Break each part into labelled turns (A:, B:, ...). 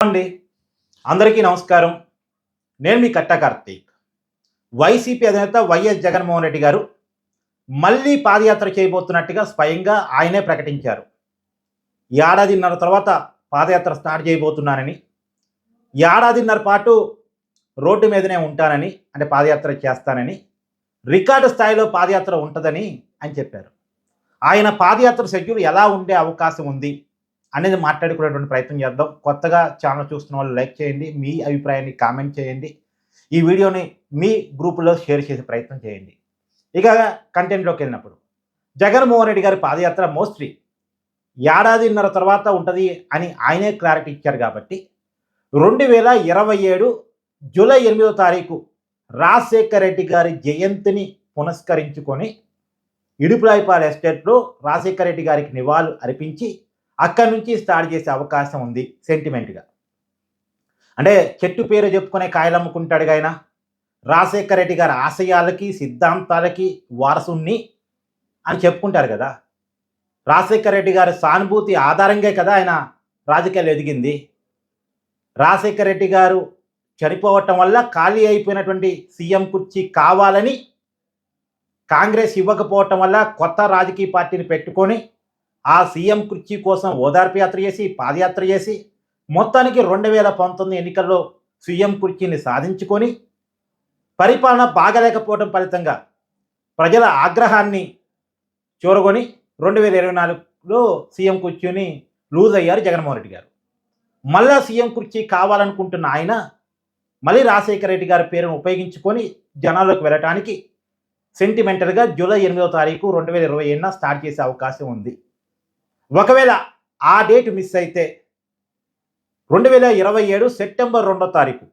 A: అండి అందరికీ నమస్కారం. నేను మీ కట్ట కార్తీక్. వైసీపీ అధినేత వైఎస్ జగన్మోహన్ రెడ్డి గారు మళ్ళీ పాదయాత్ర చేయబోతున్నట్టుగా స్వయంగా ఆయనే ప్రకటించారు. ఏడాదిన్నర తర్వాత పాదయాత్ర స్టార్ట్ చేయబోతున్నానని ఏడాదిన్నర పాటు రోడ్డు మీదనే ఉంటానని అంటే పాదయాత్ర చేస్తానని రికార్డు స్థాయిలో పాదయాత్ర ఉంటుందని ఆయన చెప్పారు. ఆయన పాదయాత్ర షెడ్యూల్ ఎలా ఉండే అవకాశం ఉంది? అనేది మాట్లాడుకునేటువంటి ప్రయత్నం చేద్దాం. కొత్తగా ఛానల్ చూస్తున్న వాళ్ళు లైక్ చేయండి మీ అభిప్రాయాన్ని కామెంట్ చేయండి. ఈ వీడియోని మీ గ్రూపులో షేర్ చేసే ప్రయత్నం చేయండి. ఇక కంటెంట్లోకి వెళ్ళినప్పుడు. జగన్మోహన్ రెడ్డి గారి పాదయాత్ర మోస్ట్లీ ఏడాదిన్నర తర్వాత ఉంటుంది అని ఆయనే క్లారిటీ ఇచ్చారు కాబట్టి రెండు వేల ఇరవై ఏడు జూలై ఎనిమిదో తారీఖు రాజశేఖర్ రెడ్డి గారి జయంతిని పునస్కరించుకొని ఇడుపులాయిపాల ఎస్టేట్లో రాజశేఖర్ రెడ్డి గారికి నివాళులు అర్పించి అక్కడి నుంచి స్టార్ట్ చేసే అవకాశం ఉంది సెంటిమెంట్గా. అంటే చెట్టు పేరు చెప్పుకునే కాయలు అమ్ముకుంటాడు ఆయన. రాజశేఖర రెడ్డి గారి ఆశయాలకి సిద్ధాంతాలకి వారసుణ్ణి అని చెప్పుకుంటారు కదా. రాజశేఖర రెడ్డి గారి సానుభూతి ఆధారంగా కదా ఆయన రాజకీయాలు ఎదిగింది. రాజశేఖర రెడ్డి గారు చనిపోవటం వల్ల ఖాళీ అయిపోయినటువంటి సీఎం కుర్చీ కావాలని కాంగ్రెస్ ఇవ్వకపోవటం వల్ల కొత్త రాజకీయ పార్టీని పెట్టుకొని ఆ సీఎం కుర్చీ కోసం ఓదార్పు యాత్ర చేసి పాదయాత్ర చేసి మొత్తానికి రెండు వేల పంతొమ్మిది ఎన్నికల్లో సీఎం కుర్చీని సాధించుకొని పరిపాలన బాగలేకపోవడం ఫలితంగా ప్రజల ఆగ్రహాన్ని చూరగొని రెండు వేల ఇరవై నాలుగులో సీఎం కుర్చీని లూజ్ అయ్యారు జగన్మోహన్ రెడ్డి గారు. మళ్ళా సీఎం కుర్చీ కావాలనుకుంటున్న ఆయన మళ్ళీ రాజశేఖర రెడ్డి గారి పేరును ఉపయోగించుకొని జనాల్లోకి వెళ్ళటానికి సెంటిమెంటల్గా జూలై ఎనిమిదో తారీఖు రెండు వేల ఇరవై ఏడున స్టార్ట్ చేసే అవకాశం ఉంది. ఒకవేళ ఆ డేట్ మిస్ అయితే రెండు వేల ఇరవై ఏడు సెప్టెంబర్ రెండో తారీఖు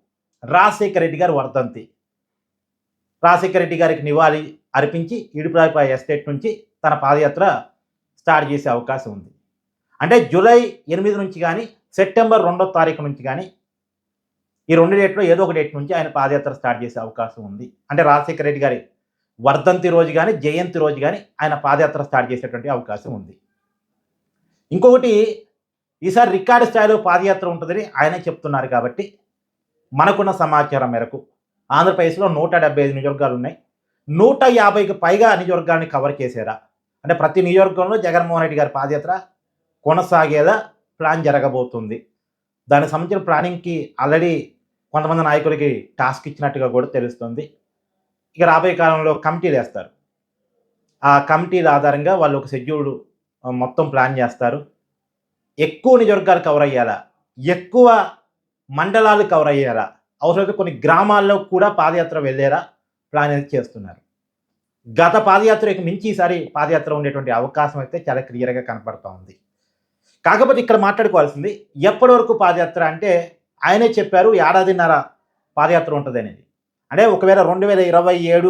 A: రాజశేఖర రెడ్డి గారు వర్ధంతి. రాజశేఖర రెడ్డి గారికి నివాళి అర్పించి ఇడుపురాయిపాయ ఎస్టేట్ నుంచి తన పాదయాత్ర స్టార్ట్ చేసే అవకాశం ఉంది. అంటే జూలై ఎనిమిది నుంచి కానీ సెప్టెంబర్ రెండో తారీఖు నుంచి కానీ ఈ రెండు డేట్లో ఏదో ఒక డేట్ నుంచి ఆయన పాదయాత్ర స్టార్ట్ చేసే అవకాశం ఉంది. అంటే రాజశేఖర రెడ్డి గారి వర్ధంతి రోజు కానీ జయంతి రోజు కానీ ఆయన పాదయాత్ర స్టార్ట్ చేసేటువంటి అవకాశం ఉంది. ఇంకొకటి ఈసారి రికార్డు స్థాయిలో పాదయాత్ర ఉంటుందని ఆయనే చెప్తున్నారు కాబట్టి మనకున్న సమాచారం మేరకు ఆంధ్రప్రదేశ్లో నూట డెబ్బై ఐదు నియోజకవర్గాలు ఉన్నాయి. నూట యాభైకి పైగా నియోజకవర్గాన్ని కవర్ చేశారా? అంటే ప్రతి నియోజకవర్గంలో జగన్మోహన్ రెడ్డి గారి పాదయాత్ర కొనసాగేలా ప్లాన్ జరగబోతుంది. దానికి సంబంధించిన ప్లానింగ్కి ఆల్రెడీ కొంతమంది నాయకులకి టాస్క్ ఇచ్చినట్టుగా కూడా తెలుస్తుంది. ఇక రాబోయే కాలంలో కమిటీలు వేస్తారు. ఆ కమిటీల ఆధారంగా వాళ్ళు ఒక షెడ్యూల్డ్ మొత్తం ప్లాన్ చేస్తారు. ఎక్కువ నియోజకవర్గాలు కవర్ అయ్యేలా ఎక్కువ మండలాలు కవర్ అయ్యేలా అవసరమైతే కొన్ని గ్రామాల్లో కూడా పాదయాత్ర వెళ్ళేలా ప్లాన్ అనేది చేస్తున్నారు. గత పాదయాత్రకు మించి ఈసారి పాదయాత్ర ఉండేటువంటి అవకాశం అయితే చాలా క్లియర్గా కనపడుతూ ఉంది. కాకపోతే ఇక్కడ మాట్లాడుకోవాల్సింది ఎప్పటి వరకు పాదయాత్ర అంటే ఆయనే చెప్పారు ఏడాదిన్నర పాదయాత్ర ఉంటుంది అనేది. అంటే ఒకవేళ రెండు వేల ఇరవై ఏడు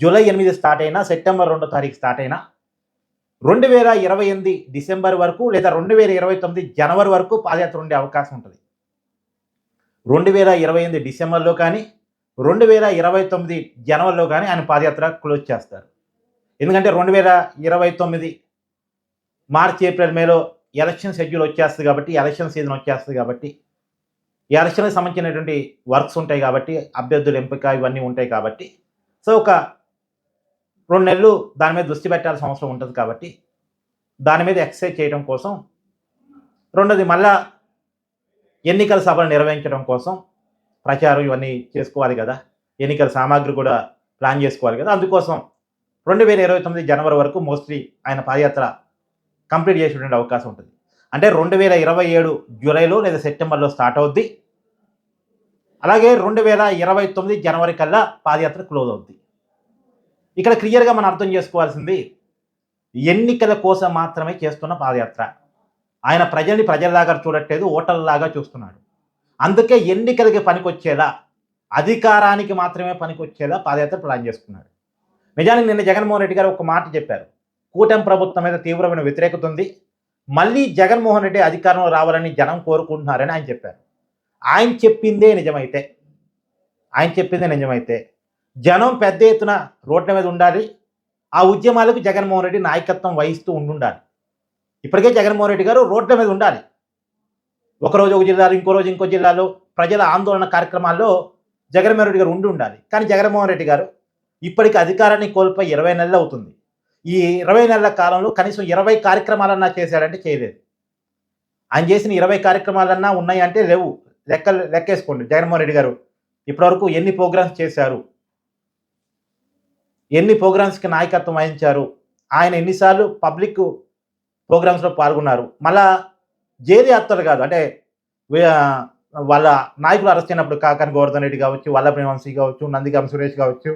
A: జూలై ఎనిమిది స్టార్ట్ అయినా సెప్టెంబర్ రెండో తారీఖు స్టార్ట్ అయినా రెండు వేల ఇరవై ఎనిమిది డిసెంబర్ వరకు లేదా రెండు వేల ఇరవై తొమ్మిది జనవరి వరకు పాదయాత్ర ఉండే అవకాశం ఉంటుంది. రెండు వేల ఇరవై ఎనిమిది డిసెంబర్లో కానీ రెండు వేల ఇరవై తొమ్మిది జనవరిలో కానీ ఆయన పాదయాత్ర క్లోజ్ చేస్తారు. ఎందుకంటే రెండు వేల ఇరవై తొమ్మిది మార్చి ఏప్రిల్ మేలో ఎలక్షన్ షెడ్యూల్ వచ్చేస్తుంది కాబట్టి ఎలక్షన్ సీజన్ వచ్చేస్తుంది కాబట్టి ఎలక్షన్కి సంబంధించినటువంటి వర్క్స్ ఉంటాయి కాబట్టి అభ్యర్థుల ఎంపిక ఇవన్నీ ఉంటాయి కాబట్టి సో ఒక రెండు నెలలు దాని మీద దృష్టి పెట్టాల్సిన అవసరం ఉంటుంది కాబట్టి దాని మీద ఎక్సర్సైజ్ చేయడం కోసం రెండోది మళ్ళా ఎన్నికల సభలు నిర్వహించడం కోసం ప్రచారం ఇవన్నీ చేసుకోవాలి కదా. ఎన్నికల సామాగ్రి కూడా ప్లాన్ చేసుకోవాలి కదా. అందుకోసం రెండు వేల ఇరవై తొమ్మిది జనవరి వరకు మోస్ట్లీ ఆయన పాదయాత్ర కంప్లీట్ చేసేటువంటి అవకాశం ఉంటుంది. అంటే రెండు వేల ఇరవై ఏడు జూలైలో లేదా సెప్టెంబర్లో స్టార్ట్ అవుద్ది. అలాగే రెండు వేల ఇరవై తొమ్మిది జనవరి కల్లా పాదయాత్ర క్లోజ్ అవుద్ది. ఇక్కడ క్లియర్గా మనం అర్థం చేసుకోవాల్సింది ఎన్నికల కోసం మాత్రమే చేస్తున్న పాదయాత్ర. ఆయన ప్రజల్ని ప్రజల్లాగా చూడట్లేదు ఓటర్లాగా చూస్తున్నాడు. అందుకే ఎన్నికలకి పనికొచ్చేలా అధికారానికి మాత్రమే పనికొచ్చేలా పాదయాత్ర ప్లాన్ చేసుకున్నాడు. నిజానికి నిన్న జగన్మోహన్ రెడ్డి గారు ఒక మాట చెప్పారు. కూటమి ప్రభుత్వం మీద తీవ్రమైన వ్యతిరేకత ఉంది మళ్ళీ జగన్మోహన్ రెడ్డి అధికారంలో రావాలని జనం కోరుకుంటున్నారని ఆయన చెప్పారు. ఆయన చెప్పిందే నిజమైతే. ఆయన చెప్పిందే నిజమైతే. జనం పెద్ద ఎత్తున రోడ్ల మీద ఉండాలి. ఆ ఉద్యమాలకు జగన్మోహన్ రెడ్డి నాయకత్వం వహిస్తూ ఉండుండాలి. ఇప్పటికే జగన్మోహన్ రెడ్డి గారు రోడ్ల మీద ఉండాలి. ఒకరోజు ఒక జిల్లాలో ఇంకో రోజు ఇంకో జిల్లాలో ప్రజల ఆందోళన కార్యక్రమాల్లో జగన్మోహన్ రెడ్డి గారు ఉండి ఉండాలి కానీ జగన్మోహన్ రెడ్డి గారు ఇప్పటికి అధికారాన్ని కోల్పోయి ఇరవై నెలలు అవుతుంది. ఈ ఇరవై నెలల కాలంలో కనీసం ఇరవై కార్యక్రమాలన్నా చేశాడంటే చేయలేదు. ఆయన చేసిన ఇరవై కార్యక్రమాలన్నా ఉన్నాయంటే లేవు. లెక్క లెక్కేసుకోండి. జగన్మోహన్ రెడ్డి గారు ఇప్పటివరకు ఎన్ని ప్రోగ్రామ్స్ చేశారు? ఎన్ని ప్రోగ్రామ్స్కి నాయకత్వం వహించారు? ఆయన ఎన్నిసార్లు పబ్లిక్ ప్రోగ్రామ్స్లో పాల్గొన్నారు? మళ్ళా జేది అత్తలు కాదు అంటే వాళ్ళ నాయకులు అరెస్ట్ అయినప్పుడు కాకాని గోవర్ధన్ రెడ్డి కావచ్చు వల్లభని వంశీ కావచ్చు నందిగామ సురేష్ కావచ్చు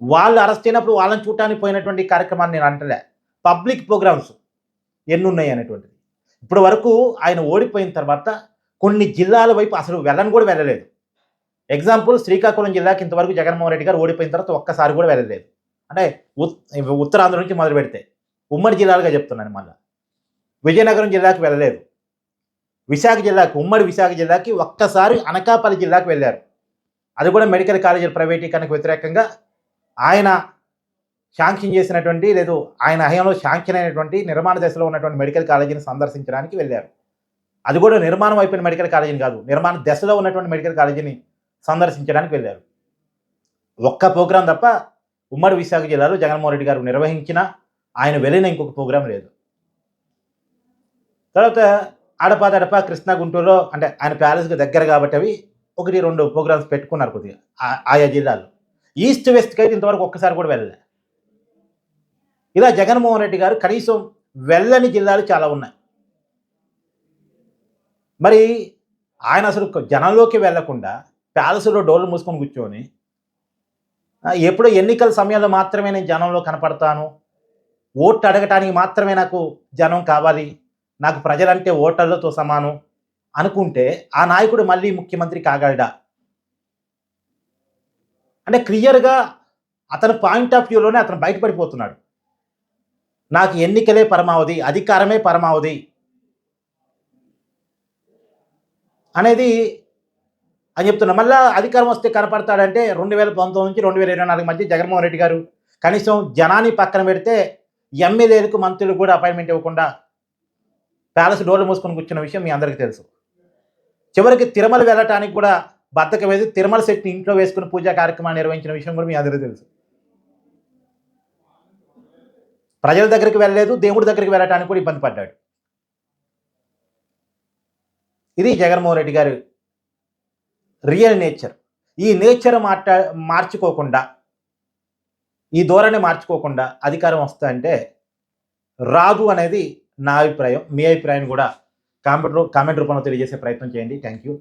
A: వాళ్ళు అరెస్ట్ అయినప్పుడు వాళ్ళని చూడటానికి పోయినటువంటి కార్యక్రమాన్ని నేను అంటలే. పబ్లిక్ ప్రోగ్రామ్స్ ఎన్ని ఉన్నాయి అనేటువంటిది. ఇప్పటి వరకు ఆయన ఓడిపోయిన తర్వాత కొన్ని జిల్లాల వైపు అసలు వెళ్ళని కూడా వెళ్ళలేదు. ఎగ్జాంపుల్ శ్రీకాకుళం జిల్లాకి ఇంతవరకు జగన్మోహన్ రెడ్డి గారు ఓడిపోయిన తర్వాత ఒక్కసారి కూడా వెళ్ళలేదు. అంటే ఉత్ ఉత్తరాంధ్ర నుంచి మొదలు పెడితే ఉమ్మడి జిల్లాలుగా చెప్తున్నాను మళ్ళీ. విజయనగరం జిల్లాకి వెళ్ళలేదు. విశాఖ జిల్లాకి ఉమ్మడి విశాఖ జిల్లాకి ఒక్కసారి అనకాపల్లి జిల్లాకి వెళ్ళారు. అది కూడా మెడికల్ కాలేజీల ప్రైవేటీకరణకు వ్యతిరేకంగా ఆయన శాంక్షన్ చేసినటువంటి లేదు ఆయన హయాంలో శాంక్షన్ అయినటువంటి నిర్మాణ దశలో ఉన్నటువంటి మెడికల్ కాలేజీని సందర్శించడానికి వెళ్ళారు. అది కూడా నిర్మాణం అయిపోయిన మెడికల్ కాలేజీని కాదు నిర్మాణ దశలో ఉన్నటువంటి మెడికల్ కాలేజీని సందర్శించడానికి వెళ్ళారు. ఒక్క ప్రోగ్రాం తప్ప ఉమ్మడి విశాఖ జిల్లాలో జగన్మోహన్ రెడ్డి గారు నిర్వహించిన ఆయన వెళ్ళిన ఇంకొక ప్రోగ్రాం లేదు. తర్వాత అడపా కృష్ణా గుంటూరులో అంటే ఆయన ప్యాలెస్కి దగ్గర కాబట్టి అవి ఒకటి రెండు ప్రోగ్రామ్స్ పెట్టుకున్నారు కొద్దిగా ఆయా జిల్లాలో ఈస్ట్ వెస్ట్కి అయితే ఇంతవరకు ఒక్కసారి కూడా వెళ్ళలే. ఇలా జగన్మోహన్ రెడ్డి గారు కనీసం వెళ్ళని జిల్లాలు చాలా ఉన్నాయి. మరి ఆయన అసలు జనంలోకి వెళ్ళకుండా ప్యాలెస్లో డోర్లు మూసుకొని కూర్చొని ఎప్పుడో ఎన్నికల సమయంలో మాత్రమే నేను జనంలో కనపడతాను. ఓట్లు అడగటానికి మాత్రమే నాకు జనం కావాలి. నాకు ప్రజలంటే ఓటర్లతో సమానం అనుకుంటే ఆ నాయకుడు మళ్ళీ ముఖ్యమంత్రి కాగలడా? అంటే క్లియర్గా అతని పాయింట్ ఆఫ్ వ్యూలోనే అతను బయటపడిపోతున్నాడు. నాకు ఎన్నికలే పరమావధి అధికారమే పరమావధి అనేది అని చెప్తున్నా. మళ్ళీ అధికారం వస్తే కనపడతాడంటే రెండు వేల పంతొమ్మిది నుంచి రెండు వేల ఇరవై నాలుగు మధ్య జగన్మోహన్ రెడ్డి గారు కనీసం జనాన్ని పక్కన పెడితే ఎమ్మెల్యేలకు మంత్రులు కూడా అపాయింట్మెంట్ ఇవ్వకుండా ప్యాలెస్ డోర్లు మూసుకొని కూర్చున్న విషయం మీ అందరికీ తెలుసు. చివరికి తిరుమల వెళ్ళటానికి కూడా బద్దక వేసి తిరుమల శెట్టిని ఇంట్లో వేసుకుని పూజా కార్యక్రమాన్ని నిర్వహించిన విషయం కూడా మీ అందరికీ తెలుసు. ప్రజల దగ్గరికి వెళ్ళలేదు దేవుడి దగ్గరికి వెళ్ళటానికి కూడా ఇబ్బంది పడ్డాడు. ఇది జగన్మోహన్ రెడ్డి గారు రియల్ నేచర్. ఈ నేచర్ మాట్లా మార్చుకోకుండా ఈ ధోరణి మార్చుకోకుండా అధికారం వస్తా అంటే రాదు అనేది నా అభిప్రాయం మీ అభిప్రాయం కూడా కామెంట్ కామెంట్ రూపంలో తెలియజేసే ప్రయత్నం చేయండి. Thank you.